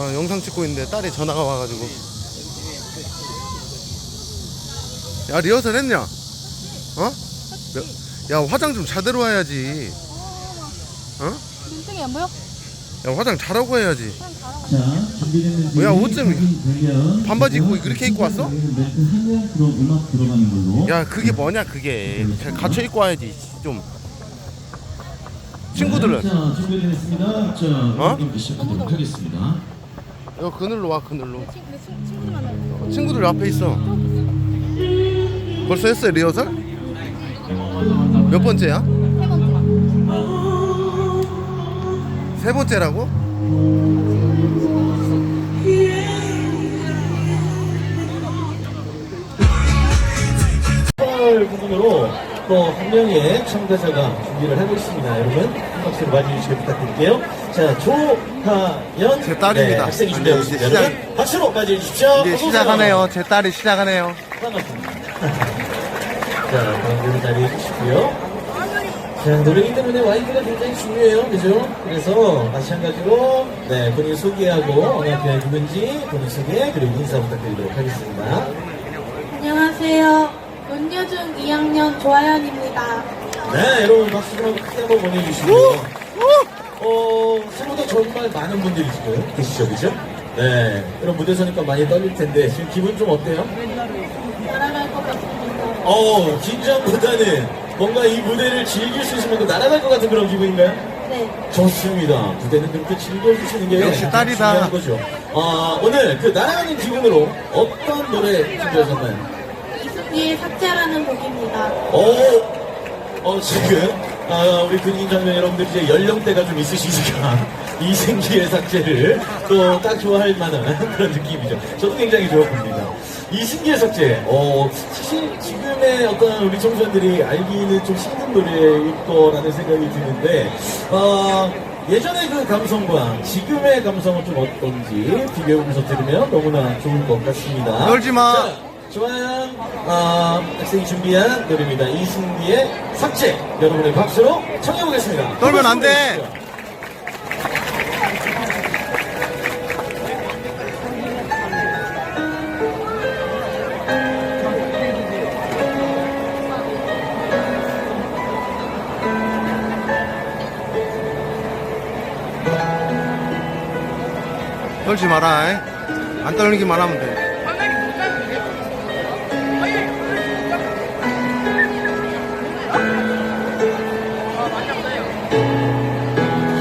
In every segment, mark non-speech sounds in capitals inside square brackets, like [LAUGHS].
어, 영상 찍고 있는데 딸이 전화가 와가지고. 야 리허설 했냐? 어? 야 화장 좀 제대로 해야지. 어? 눈등이 안 보여? 야 화장 잘하고 해야지. 자, 준비됐는지 뭐야, 옷 좀 확인 되면 반바지 입고 그렇게 입고 왔어? 멘트 한명 그럼 음악 들어가는 걸로 야 그게 뭐냐 그게. 잘 갖춰 입고 와야지 좀. 친구들은 자, 준비됐습니다 자, 어? 시작하도록 하겠습니다 여 그늘로 와 그늘로. 친, 내 친, 친구들 앞에 있어. 벌써 했어요 리허설? 몇 번째야? 세 번째. 세 번째라고? 을 부분으로 또 한 명의 참가자가 준비를 하고 있습니다. 여러분 한 박수로 맞이해주시길 부탁드릴게요. 자 조하연 제 딸입니다. 네, 학생이 준비하고 이제 있습니다. 시작- 여러분 박수로 맞이해 주십시오. 이제. 시작하네요. 제 딸이 시작하네요. 반갑습니다. [LAUGHS] 자 가운데로 자리해 주시고요. 자, 노래기 때문에 와이프가 굉장히 중요해요. 그죠? 그래서 마찬가지로, 네, 본인 소개하고, 어느 학교에 누군지 본인 소개, 그리고 인사 부탁드리도록 하겠습니다. 논여중 2학년 조아연입니다. 네, 여러분 박수 좀 한번 크게 한번 보내주시고요. 어, 생각보다 정말 많은 분들이 지금 계시죠, 그죠? 네, 여러분 무대 서니까 많이 떨릴 텐데 지금 기분 좀 어때요? 날아갈 것 같습니다. 어, 긴장보다는 뭔가 이 무대를 즐길 수 있으면 또 날아갈 것 같은 그런 기분인가요? 네. 좋습니다. 무대는 그렇게 즐겨주시는 게 역시 딸이다. 중요한 거죠. 아, 오늘 그 날아가는 기분으로 어떤 노래 준비하셨나요? 이승기의 삭제라는 곡입니다. 오, 어, 지금, 아, 우리 군인 장면 여러분들 이제 연령대가 좀 있으시니까 [LAUGHS] 이생기의 삭제를 또 딱 좋아할 만한 [LAUGHS] 그런 느낌이죠. 저도 굉장히 좋아봅니다. 이승기의 삭제, 어, 사실 지금의 어떤 우리 청소년들이 알기는 좀 힘든 노래일 거라는 생각이 드는데, 어, 예전의 그 감성과 지금의 감성은 좀 어떤지 비교해보면서 들으면 너무나 좋을 것 같습니다. 놀지 마. 자, 조아연 아, 학생이 준비한 노래입니다. 이승기의 삭제. 여러분의 박수로 청해보겠습니다. 떨면 안 돼. 떨지 마라. 이. 안 떨리기만 하면 돼.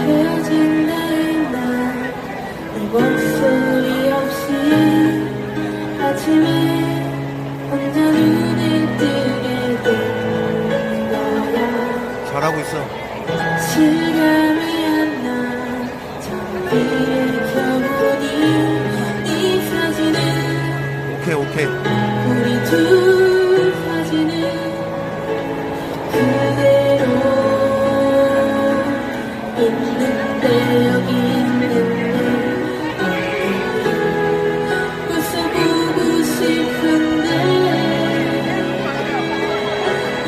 헤어진 날의 날네 목소리 없이 아침에 혼자 눈을 뜨게 된 거야 잘하고 있어. 실감이 안나 전기를 켜보니 네 사진은 오케이 오케이. 우리 둘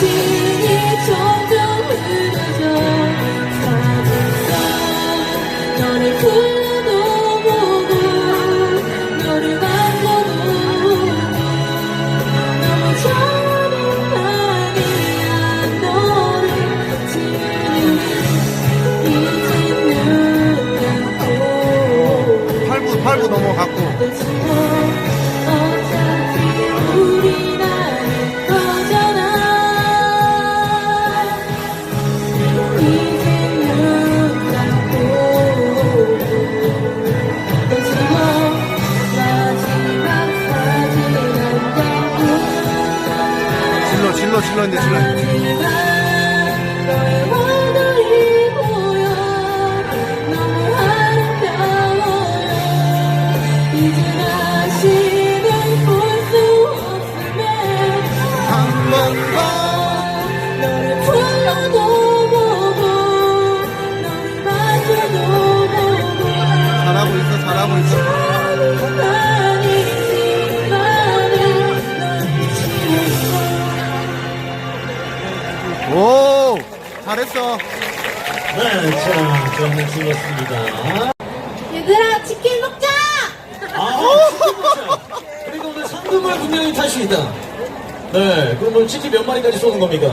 시간이 점점 흐르죠 사진상 너를 불러도 보고 너를 만나도 너무 저렴하게 한 너를 지금 잊는 않고 8부 8부 넘어갔고. 어차피 우리 를 만져도 보고 잘하고 있어. 잘하고 있어. 잘했어. 네, 자, 저는 즐겼습니다. 얘들아 치킨 먹자 아, 치킨 먹자. 그리고 오늘 상금을 분명히 탈수 있다. 네, 그럼 오늘 치킨 몇 마리까지 쏘는 겁니까?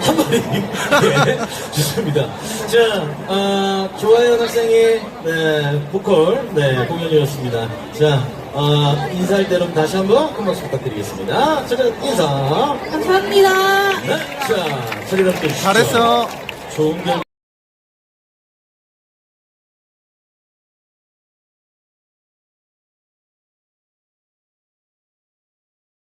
한 마리. 네, 좋습니다. 자, 어, 조하연 학생의 네, 보컬 네, 공연이었습니다. 자, 어, 인사할 때로 다시 한번 큰 박수 부탁드리겠습니다. 자, 인사. 감사합니다 잡고 잘했어. 좋은 결과